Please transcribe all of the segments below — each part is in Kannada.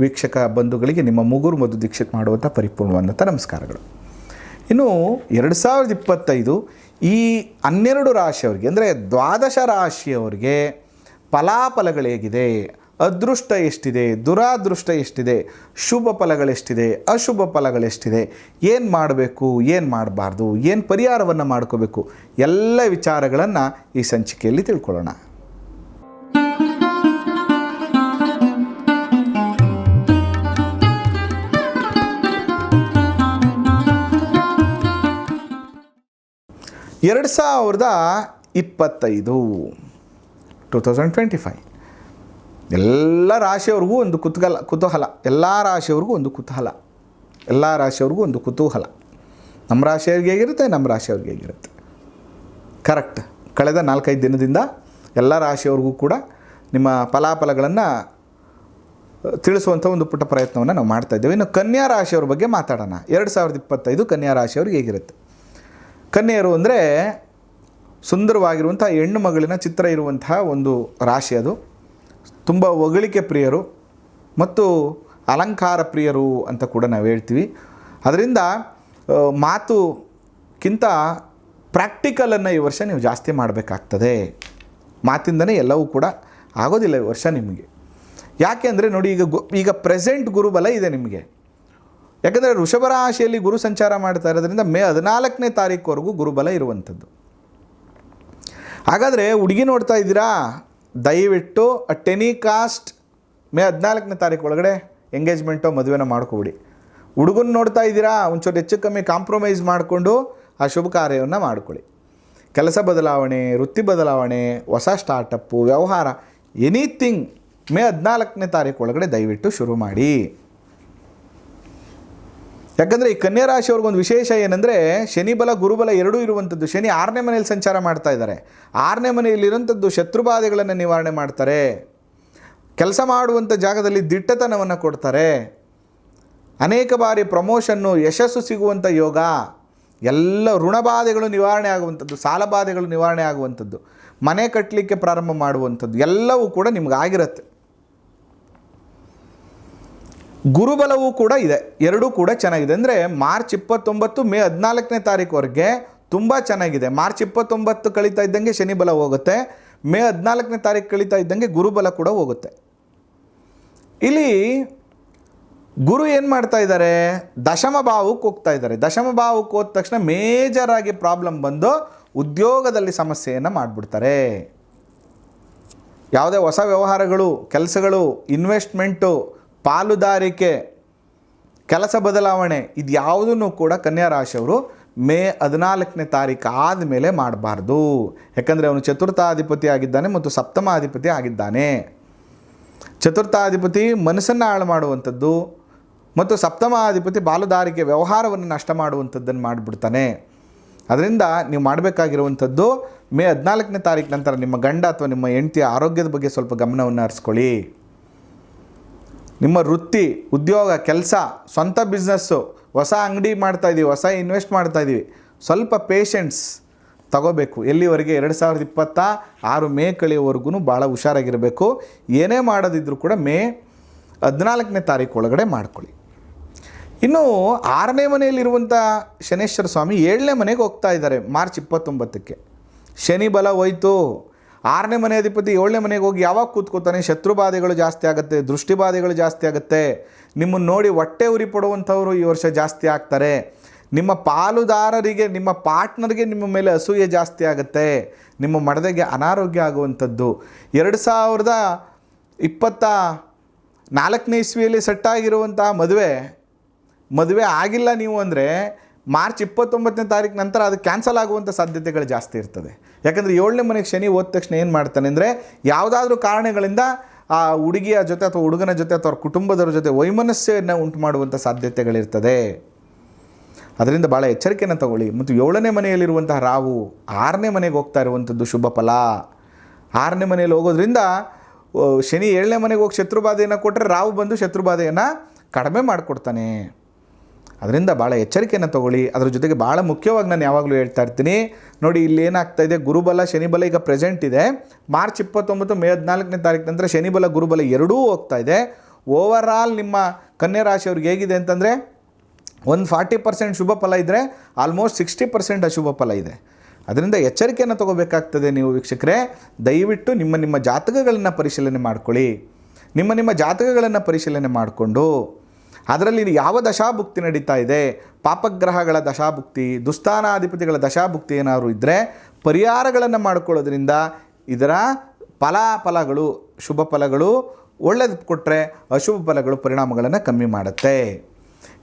ವೀಕ್ಷಕ ಬಂಧುಗಳಿಗೆ ನಿಮ್ಮ ಮುಗುರು ಮಧು ದೀಕ್ಷಿತ್ ಮಾಡುವಂಥ ಪರಿಪೂರ್ಣವಾದಂಥ ನಮಸ್ಕಾರಗಳು. ಇನ್ನು ಎರಡು ಸಾವಿರದ ಇಪ್ಪತ್ತೈದು ಈ ಹನ್ನೆರಡು ರಾಶಿಯವರಿಗೆ, ಅಂದರೆ ದ್ವಾದಶ ರಾಶಿಯವರಿಗೆ ಫಲಾಫಲಗಳೇಗಿದೆ ಅದೃಷ್ಟ ಎಷ್ಟಿದೆ? ದುರಾದೃಷ್ಟ ಎಷ್ಟಿದೆ? ಶುಭ ಫಲಗಳೆಷ್ಟಿದೆ ಅಶುಭ ಫಲಗಳೆಷ್ಟಿದೆ ಏನು ಮಾಡಬೇಕು? ಏನು ಮಾಡಬಾರ್ದು? ಏನು ಪರಿಹಾರವನ್ನು ಮಾಡ್ಕೋಬೇಕು? ಎಲ್ಲ ವಿಚಾರಗಳನ್ನು ಈ ಸಂಚಿಕೆಯಲ್ಲಿ ತಿಳ್ಕೊಳ್ಳೋಣ. ಎರಡು ಸಾವಿರದ ಇಪ್ಪತ್ತೈದು ಟೂ ತೌಸಂಡ್ ಟ್ವೆಂಟಿ ಫೈವ್ ಎಲ್ಲ ರಾಶಿಯವ್ರಿಗೂ ಒಂದು ಕುತೂಹಲ ಕುತೂಹಲ. ಎಲ್ಲ ರಾಶಿಯವ್ರಿಗೂ ಒಂದು ಕುತೂಹಲ. ಎಲ್ಲ ರಾಶಿಯವ್ರಿಗೂ ಒಂದು ಕುತೂಹಲ. ನಮ್ಮ ರಾಶಿಯವ್ರಿಗೆ ಹೇಗಿರುತ್ತೆ? ನಮ್ಮ ರಾಶಿಯವ್ರಿಗೆ ಹೇಗಿರುತ್ತೆ? ಕರೆಕ್ಟ್ ಕಳೆದ ನಾಲ್ಕೈದು ದಿನದಿಂದ ಎಲ್ಲ ರಾಶಿಯವ್ರಿಗೂ ಕೂಡ ನಿಮ್ಮ ಫಲಾಫಲಗಳನ್ನು ತಿಳಿಸುವಂಥ ಒಂದು ಪುಟ್ಟ ಪ್ರಯತ್ನವನ್ನು ನಾವು ಮಾಡ್ತಾ ಇದ್ದೇವೆ. ಇನ್ನು ಕನ್ಯಾ ರಾಶಿಯವ್ರ ಬಗ್ಗೆ ಮಾತಾಡೋಣ. ಎರಡು ಸಾವಿರದ ಇಪ್ಪತ್ತೈದು ಕನ್ಯಾ ರಾಶಿಯವ್ರಿಗೆ ಹೇಗಿರುತ್ತೆ? ಕನ್ಯೆಯರು ಅಂದರೆ ಸುಂದರವಾಗಿರುವಂಥ ಹೆಣ್ಣು ಮಗಳಿನ ಚಿತ್ರ ಇರುವಂತಹ ಒಂದು ರಾಶಿ ಅದು. ತುಂಬ ಹೊಗಳಿಕೆ ಪ್ರಿಯರು ಮತ್ತು ಅಲಂಕಾರ ಪ್ರಿಯರು ಅಂತ ಕೂಡ ನಾವು ಹೇಳ್ತೀವಿ. ಅದರಿಂದ ಮಾತುಕ್ಕಿಂತ ಪ್ರಾಕ್ಟಿಕಲನ್ನು ಈ ವರ್ಷ ನೀವು ಜಾಸ್ತಿ ಮಾಡಬೇಕಾಗ್ತದೆ. ಮಾತಿಂದನೇ ಎಲ್ಲವೂ ಕೂಡ ಆಗೋದಿಲ್ಲ ಈ ವರ್ಷ ನಿಮಗೆ. ಯಾಕೆ ಅಂದರೆ ನೋಡಿ ಈಗ ಗು, ಈಗ ಪ್ರೆಸೆಂಟ್ ಗುರುಬಲ ಇದೆ ನಿಮಗೆ. ಯಾಕಂದರೆ ವೃಷಭ ರಾಶಿಯಲ್ಲಿ ಗುರು ಸಂಚಾರ ಮಾಡ್ತಾ ಇರೋದ್ರಿಂದ ಮೇ ಹದಿನಾಲ್ಕನೇ ತಾರೀಕುವರೆಗೂ ಗುರುಬಲ ಇರುವಂಥದ್ದು. ಹಾಗಾದರೆ ಹುಡುಗಿ ನೋಡ್ತಾ ಇದ್ದೀರಾ? ದಯವಿಟ್ಟು ಟೆನಿ ಕಾಸ್ಟ್ ಮೇ ಹದಿನಾಲ್ಕನೇ ತಾರೀಕು ಒಳಗಡೆ ಎಂಗೇಜ್ಮೆಂಟೋ ಮದುವೆನ ಮಾಡ್ಕೊಬಿಡಿ. ಹುಡುಗನ ನೋಡ್ತಾ ಇದ್ದೀರಾ? ಒಂಚೂರು ಹೆಚ್ಚು ಕಮ್ಮಿ ಕಾಂಪ್ರಮೈಸ್ ಮಾಡಿಕೊಂಡು ಆ ಶುಭ ಕಾರ್ಯವನ್ನು ಮಾಡ್ಕೊಳ್ಳಿ. ಕೆಲಸ ಬದಲಾವಣೆ, ವೃತ್ತಿ ಬದಲಾವಣೆ, ಹೊಸ ಸ್ಟಾರ್ಟಪ್ಪು ವ್ಯವಹಾರ ಎನಿಥಿಂಗ್ ಮೇ ಹದಿನಾಲ್ಕನೇ ತಾರೀಕು ಒಳಗಡೆ ದಯವಿಟ್ಟು ಶುರು ಮಾಡಿ. ಯಾಕಂದರೆ ಈ ಕನ್ಯಾ ರಾಶಿಯವ್ರಿಗೊಂದು ವಿಶೇಷ ಏನಂದರೆ ಶನಿಬಲ ಗುರುಬಲ ಎರಡೂ ಇರುವಂಥದ್ದು. ಶನಿ ಆರನೇ ಮನೆಯಲ್ಲಿ ಸಂಚಾರ ಮಾಡ್ತಾ ಇದ್ದಾರೆ. ಆರನೇ ಮನೆಯಲ್ಲಿರುವಂಥದ್ದು ಶತ್ರುಬಾಧೆಗಳನ್ನು ನಿವಾರಣೆ ಮಾಡ್ತಾರೆ. ಕೆಲಸ ಮಾಡುವಂಥ ಜಾಗದಲ್ಲಿ ದಿಟ್ಟತನವನ್ನು ಕೊಡ್ತಾರೆ. ಅನೇಕ ಬಾರಿ ಪ್ರಮೋಷನ್ನು ಯಶಸ್ಸು ಸಿಗುವಂಥ ಯೋಗ, ಎಲ್ಲ ಋಣಬಾಧೆಗಳು ನಿವಾರಣೆ ಆಗುವಂಥದ್ದು ಸಾಲಬಾಧೆಗಳು ನಿವಾರಣೆ ಆಗುವಂಥದ್ದು, ಮನೆ ಕಟ್ಟಲಿಕ್ಕೆ ಪ್ರಾರಂಭ ಮಾಡುವಂಥದ್ದು, ಎಲ್ಲವೂ ಕೂಡ ನಿಮ್ಗೆ ಆಗಿರುತ್ತೆ. ಗುರುಬಲವೂ ಕೂಡ ಇದೆ. ಎರಡೂ ಕೂಡ ಚೆನ್ನಾಗಿದೆ. ಅಂದರೆ ಮಾರ್ಚ್ ಇಪ್ಪತ್ತೊಂಬತ್ತು, ಮೇ ಹದಿನಾಲ್ಕನೇ ತಾರೀಕುವರೆಗೆ ತುಂಬ ಚೆನ್ನಾಗಿದೆ. ಮಾರ್ಚ್ ಇಪ್ಪತ್ತೊಂಬತ್ತು ಕಳೀತಾ ಇದ್ದಂಗೆ ಶನಿಬಲ ಹೋಗುತ್ತೆ. ಮೇ ಹದಿನಾಲ್ಕನೇ ತಾರೀಕು ಕಳೀತಾ ಇದ್ದಂಗೆ ಗುರುಬಲ ಕೂಡ ಹೋಗುತ್ತೆ. ಇಲ್ಲಿ ಗುರು ಏನು ಮಾಡ್ತಾ ಇದ್ದಾರೆ? ದಶಮ ಭಾವಕ್ಕೆ ಹೋಗ್ತಾ ಇದ್ದಾರೆ. ದಶಮ ಭಾವಕ್ಕೆ ಹೋದ ತಕ್ಷಣ ಮೇಜರಾಗಿ ಪ್ರಾಬ್ಲಮ್ ಬಂದು ಉದ್ಯೋಗದಲ್ಲಿ ಸಮಸ್ಯೆಯನ್ನು ಮಾಡಿಬಿಡ್ತಾರೆ. ಯಾವುದೇ ಹೊಸ ವ್ಯವಹಾರಗಳು, ಕೆಲಸಗಳು ಇನ್ವೆಸ್ಟ್ಮೆಂಟು ಪಾಲುದಾರಿಕೆ, ಕೆಲಸ ಬದಲಾವಣೆ ಇದು ಯಾವುದನ್ನು ಕೂಡ ಕನ್ಯಾ ರಾಶಿಯವರು ಮೇ ಹದಿನಾಲ್ಕನೇ ತಾರೀಕು ಆದಮೇಲೆ ಮಾಡಬಾರ್ದು. ಯಾಕಂದರೆ ಅವನು ಚತುರ್ಥಾಧಿಪತಿ ಆಗಿದ್ದಾನೆ ಮತ್ತು ಸಪ್ತಮಾಧಿಪತಿ ಆಗಿದ್ದಾನೆ. ಚತುರ್ಥಾಧಿಪತಿ ಮನಸ್ಸನ್ನು ಹಾಳು ಮಾಡುವಂಥದ್ದು ಮತ್ತು ಸಪ್ತಮಾಧಿಪತಿ ಬಾಲುದಾರಿಕೆ ವ್ಯವಹಾರವನ್ನು ನಷ್ಟ ಮಾಡುವಂಥದ್ದನ್ನು ಮಾಡಿಬಿಡ್ತಾನೆ. ಅದರಿಂದ ನೀವು ಮಾಡಬೇಕಾಗಿರುವಂಥದ್ದು ಮೇ ಹದಿನಾಲ್ಕನೇ ತಾರೀಕು ನಂತರ ನಿಮ್ಮ ಗಂಡ ಅಥವಾ ನಿಮ್ಮ ಹೆಂಡತಿಯ ಆರೋಗ್ಯದ ಬಗ್ಗೆ ಸ್ವಲ್ಪ ಗಮನವನ್ನು ಹರಿಸ್ಕೊಳ್ಳಿ. ನಿಮ್ಮ ವೃತ್ತಿ, ಉದ್ಯೋಗ, ಕೆಲಸ, ಸ್ವಂತ ಬಿಸ್ನೆಸ್ಸು, ಹೊಸ ಅಂಗಡಿ ಮಾಡ್ತಾಯಿದ್ದೀವಿ ಹೊಸ ಇನ್ವೆಸ್ಟ್ ಮಾಡ್ತಾಯಿದ್ದೀವಿ ಸ್ವಲ್ಪ ಪೇಷನ್ಸ್ ತಗೋಬೇಕು. ಎಲ್ಲಿವರೆಗೆ? ಎರಡು ಸಾವಿರದ ಇಪ್ಪತ್ತ ಆರು ಮೇ ಕಳೆಯುವವರೆಗೂ ಭಾಳ ಹುಷಾರಾಗಿರಬೇಕು. ಏನೇ ಮಾಡೋದಿದ್ರೂ ಕೂಡ ಮೇ ಹದಿನಾಲ್ಕನೇ ತಾರೀಕು ಒಳಗಡೆ ಮಾಡ್ಕೊಳ್ಳಿ. ಇನ್ನು ಆರನೇ ಮನೆಯಲ್ಲಿರುವಂಥ ಶನೇಶ್ವರ ಸ್ವಾಮಿ ಏಳನೇ ಮನೆಗೆ ಹೋಗ್ತಾ ಇದ್ದಾರೆ ಮಾರ್ಚ್ ಇಪ್ಪತ್ತೊಂಬತ್ತಕ್ಕೆ. ಶನಿ ಬಲ ಹೋಯ್ತು. ಆರನೇ ಮನೆ ಅಧಿಪತಿ, ಏಳನೇ ಮನೆಗೆ ಹೋಗಿ ಯಾವಾಗ ಕೂತ್ಕೋತಾನೆ? ಶತ್ರುಬಾಧೆಗಳು ಜಾಸ್ತಿ ಆಗುತ್ತೆ ದೃಷ್ಟಿಬಾಧೆಗಳು ಜಾಸ್ತಿ ಆಗುತ್ತೆ. ನಿಮ್ಮನ್ನು ನೋಡಿ ಹೊಟ್ಟೆ ಉರಿ ಪಡುವಂಥವ್ರು ಈ ವರ್ಷ ಜಾಸ್ತಿ ಆಗ್ತಾರೆ. ನಿಮ್ಮ ಪಾಲುದಾರರಿಗೆ, ನಿಮ್ಮ ಪಾರ್ಟ್ನರ್ಗೆ ನಿಮ್ಮ ಮೇಲೆ ಅಸೂಯೆ ಜಾಸ್ತಿ ಆಗುತ್ತೆ. ನಿಮ್ಮ ಮಡದೆಗೆ ಅನಾರೋಗ್ಯ ಆಗುವಂಥದ್ದು. ಎರಡು ಸಾವಿರದ ಇಪ್ಪತ್ತ ನಾಲ್ಕನೇ ಇಸ್ವಿಯಲ್ಲಿ ಸೆಟ್ಟಾಗಿರುವಂಥ ಮದುವೆ ಮದುವೆ ಆಗಿಲ್ಲ ನೀವು ಅಂದರೆ ಮಾರ್ಚ್ ಇಪ್ಪತ್ತೊಂಬತ್ತನೇ ತಾರೀಕು ನಂತರ ಅದು ಕ್ಯಾನ್ಸಲ್ ಆಗುವಂಥ ಸಾಧ್ಯತೆಗಳು ಜಾಸ್ತಿ ಇರ್ತದೆ. ಯಾಕಂದರೆ ಏಳನೇ ಮನೆಗೆ ಶನಿ ಹೋದ ತಕ್ಷಣ ಏನು ಮಾಡ್ತಾನೆ ಅಂದರೆ ಯಾವುದಾದ್ರೂ ಕಾರಣಗಳಿಂದ ಆ ಹುಡುಗಿಯ ಜೊತೆ ಅಥವಾ ಹುಡುಗನ ಜೊತೆ ಅಥವಾ ಅವ್ರ ಕುಟುಂಬದವ್ರ ಜೊತೆ ವೈಮನಸ್ಸೆಯನ್ನು ಉಂಟು ಮಾಡುವಂಥ ಸಾಧ್ಯತೆಗಳಿರ್ತದೆ. ಅದರಿಂದ ಭಾಳ ಎಚ್ಚರಿಕೆಯನ್ನು ತಗೊಳ್ಳಿ. ಮತ್ತು ಏಳನೇ ಮನೆಯಲ್ಲಿರುವಂತಹ ರಾವು ಆರನೇ ಮನೆಗೆ ಹೋಗ್ತಾ ಇರುವಂಥದ್ದು ಶುಭ ಫಲ. ಆರನೇ ಮನೆಯಲ್ಲಿ ಹೋಗೋದ್ರಿಂದ ಶನಿ ಏಳನೇ ಮನೆಗೆ ಹೋಗಿ ಶತ್ರುಬಾಧೆಯನ್ನು ಕೊಟ್ಟರೆ ರಾವು ಬಂದು ಶತ್ರುಬಾಧೆಯನ್ನು ಕಡಿಮೆ ಮಾಡಿಕೊಡ್ತಾನೆ. ಅದರಿಂದ ಭಾಳ ಎಚ್ಚರಿಕೆಯನ್ನು ತೊಗೊಳ್ಳಿ. ಅದ್ರ ಜೊತೆಗೆ ಭಾಳ ಮುಖ್ಯವಾಗಿ ನಾನು ಯಾವಾಗಲೂ ಹೇಳ್ತಾ ಇರ್ತೀನಿ. ನೋಡಿ, ಇಲ್ಲಿ ಏನಾಗ್ತಾ ಇದೆ, ಗುರುಬಲ, ಶನಿಬಲ ಈಗ ಪ್ರೆಸೆಂಟ್ ಇದೆ. ಮಾರ್ಚ್ ಇಪ್ಪತ್ತೊಂಬತ್ತು, ಮೇ ಹದಿನಾಲ್ಕನೇ ತಾರೀಕು ನಂತರ ಶನಿಬಲ, ಗುರುಬಲ ಎರಡೂ ಹೋಗ್ತಾ ಇದೆ. ಓವರ್ ಆಲ್ ನಿಮ್ಮ ಕನ್ಯಾ ರಾಶಿಯವ್ರಿಗೆ ಹೇಗಿದೆ ಅಂತಂದರೆ, ಒಂದು ಫಾರ್ಟಿ ಪರ್ಸೆಂಟ್ ಶುಭ ಫಲ ಇದ್ದರೆ ಆಲ್ಮೋಸ್ಟ್ ಸಿಕ್ಸ್ಟಿ ಪರ್ಸೆಂಟ್ ಅಶುಭ ಫಲ ಇದೆ. ಅದರಿಂದ ಎಚ್ಚರಿಕೆಯನ್ನು ತಗೋಬೇಕಾಗ್ತದೆ ನೀವು ವೀಕ್ಷಕರೇ. ದಯವಿಟ್ಟು ನಿಮ್ಮ ನಿಮ್ಮ ಜಾತಕಗಳನ್ನು ಪರಿಶೀಲನೆ ಮಾಡ್ಕೊಳ್ಳಿ. ನಿಮ್ಮ ನಿಮ್ಮ ಜಾತಕಗಳನ್ನು ಪರಿಶೀಲನೆ ಮಾಡಿಕೊಂಡು ಅದರಲ್ಲಿ ಯಾವ ದಶಾಭುಕ್ತಿ ನಡೀತಾ ಇದೆ? ಪಾಪಗ್ರಹಗಳ ದಶಾಭುಕ್ತಿ ದುಸ್ಥಾನಾಧಿಪತಿಗಳ ದಶಾಭುಕ್ತಿ ಏನಾದ್ರು ಇದ್ದರೆ ಪರಿಹಾರಗಳನ್ನು ಮಾಡಿಕೊಳ್ಳೋದ್ರಿಂದ ಇದರ ಫಲಾಫಲಗಳು, ಶುಭ ಫಲಗಳು ಒಳ್ಳೇದು ಕೊಟ್ಟರೆ ಅಶುಭ ಫಲಗಳು, ಪರಿಣಾಮಗಳನ್ನು ಕಮ್ಮಿ ಮಾಡುತ್ತೆ.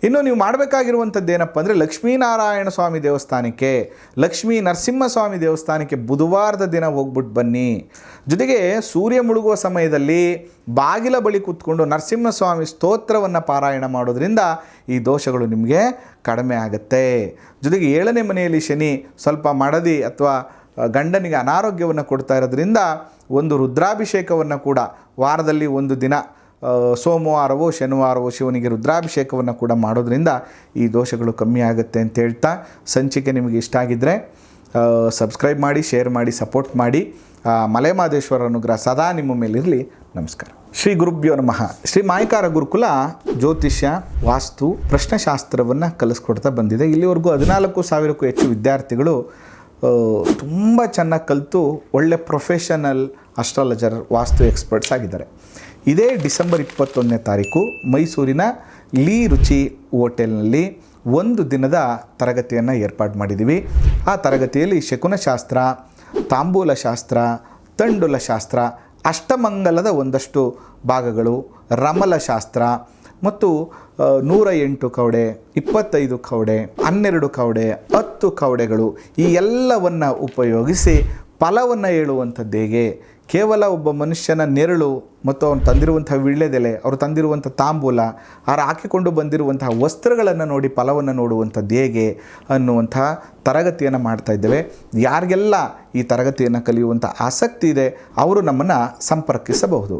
ಇನ್ನು ನೀವು ಮಾಡಬೇಕಾಗಿರುವಂಥದ್ದು ಏನಪ್ಪ ಅಂದರೆ ಲಕ್ಷ್ಮೀನಾರಾಯಣ ಸ್ವಾಮಿ ದೇವಸ್ಥಾನಕ್ಕೆ, ಲಕ್ಷ್ಮೀ ನರಸಿಂಹಸ್ವಾಮಿ ದೇವಸ್ಥಾನಕ್ಕೆ ಬುಧವಾರದ ದಿನ ಹೋಗ್ಬಿಟ್ಟು ಬನ್ನಿ. ಜೊತೆಗೆ ಸೂರ್ಯ ಮುಳುಗುವ ಸಮಯದಲ್ಲಿ ಬಾಗಿಲ ಬಳಿ ಕೂತ್ಕೊಂಡು ನರಸಿಂಹಸ್ವಾಮಿ ಸ್ತೋತ್ರವನ್ನು ಪಾರಾಯಣ ಮಾಡೋದ್ರಿಂದ ಈ ದೋಷಗಳು ನಿಮಗೆ ಕಡಿಮೆ ಆಗುತ್ತೆ. ಜೊತೆಗೆ ಏಳನೇ ಮನೆಯಲ್ಲಿ ಶನಿ ಸ್ವಲ್ಪ ಮಡದಿ ಅಥವಾ ಗಂಡನಿಗೆ ಅನಾರೋಗ್ಯವನ್ನು ಕೊಡ್ತಾ ಇರೋದ್ರಿಂದ ಒಂದು ರುದ್ರಾಭಿಷೇಕವನ್ನು ಕೂಡ ವಾರದಲ್ಲಿ ಒಂದು ದಿನ ಸೋಮವಾರವೋ, ಶನಿವಾರವೋ ಶಿವನಿಗೆ ರುದ್ರಾಭಿಷೇಕವನ್ನು ಕೂಡ ಮಾಡೋದ್ರಿಂದ ಈ ದೋಷಗಳು ಕಮ್ಮಿ ಆಗುತ್ತೆ ಅಂತ ಹೇಳ್ತಾ ಸಂಚಿಕೆ ನಿಮಗೆ ಇಷ್ಟ ಆಗಿದ್ದರೆ ಸಬ್ಸ್ಕ್ರೈಬ್ ಮಾಡಿ, ಶೇರ್ ಮಾಡಿ, ಸಪೋರ್ಟ್ ಮಾಡಿ. ಮಲೆಮಾದೇಶ್ವರ ಅನುಗ್ರಹ ಸದಾ ನಿಮ್ಮ ಮೇಲಿರಲಿ. ನಮಸ್ಕಾರ. ಶ್ರೀ ಗುರುಭ್ಯೋ ನಮಃ. ಶ್ರೀ ಮಾಯಕಾರ ಗುರುಕುಲ ಜ್ಯೋತಿಷ್ಯ, ವಾಸ್ತು, ಪ್ರಶ್ನಶಾಸ್ತ್ರವನ್ನು ಕಲಿಸ್ಕೊಡ್ತಾ ಬಂದಿದೆ. ಇಲ್ಲಿವರೆಗೂ ಹದಿನಾಲ್ಕು ಸಾವಿರಕ್ಕೂ ಹೆಚ್ಚು ವಿದ್ಯಾರ್ಥಿಗಳು ತುಂಬ ಚೆನ್ನಾಗಿ ಕಲಿತು ಒಳ್ಳೆ ಪ್ರೊಫೆಷನಲ್ ಅಸ್ಟ್ರಾಲಜರ್ ವಾಸ್ತು ಎಕ್ಸ್ಪರ್ಟ್ಸ್ ಆಗಿದ್ದಾರೆ. ಇದೇ ಡಿಸೆಂಬರ್ ಇಪ್ಪತ್ತೊಂದನೇ ತಾರೀಕು ಮೈಸೂರಿನ ಲೀ ರುಚಿ ಹೋಟೆಲ್ನಲ್ಲಿ ಒಂದು ದಿನದ ತರಗತಿಯನ್ನು ಏರ್ಪಾಡು ಮಾಡಿದ್ದೀವಿ ಆ ತರಗತಿಯಲ್ಲಿ ಶಕುನಶಾಸ್ತ್ರ ತಾಂಬೂಲ ಶಾಸ್ತ್ರ ತಂಡುಲ ಶಾಸ್ತ್ರ ಅಷ್ಟಮಂಗಲದ ಒಂದಷ್ಟು ಭಾಗಗಳು ರಮಲ ಶಾಸ್ತ್ರ ಮತ್ತು ನೂರ ಎಂಟು ಕವಡೆ, ಇಪ್ಪತ್ತೈದು ಕವಡೆ, ಹನ್ನೆರಡು ಕವಡೆ, ಹತ್ತು ಕವಡೆಗಳು ಈ ಎಲ್ಲವನ್ನು ಉಪಯೋಗಿಸಿ ಫಲವನ್ನು ಹೇಳುವಂಥದ್ದು ಹೇಗೆ ಕೇವಲ ಒಬ್ಬ ಮನುಷ್ಯನ ನೆರಳು ಮತ್ತು ಅವನು ತಂದಿರುವಂಥ ವಿಳ್ಳೆದೆಲೆ ಅವರು ತಂದಿರುವಂಥ ತಾಂಬೂಲ, ಅವರು ಹಾಕಿಕೊಂಡು ಬಂದಿರುವಂತಹ ವಸ್ತ್ರಗಳನ್ನು ನೋಡಿ ಫಲವನ್ನು ನೋಡುವಂಥದ್ದು ಹೇಗೆ ಅನ್ನುವಂಥ ತರಗತಿಯನ್ನು ಮಾಡ್ತಾ ಇದ್ದೇವೆ. ಯಾರಿಗೆಲ್ಲ ಈ ತರಗತಿಯನ್ನು ಕಲಿಯುವಂಥ ಆಸಕ್ತಿ ಇದೆ, ಅವರು ನಮ್ಮನ್ನು ಸಂಪರ್ಕಿಸಬಹುದು.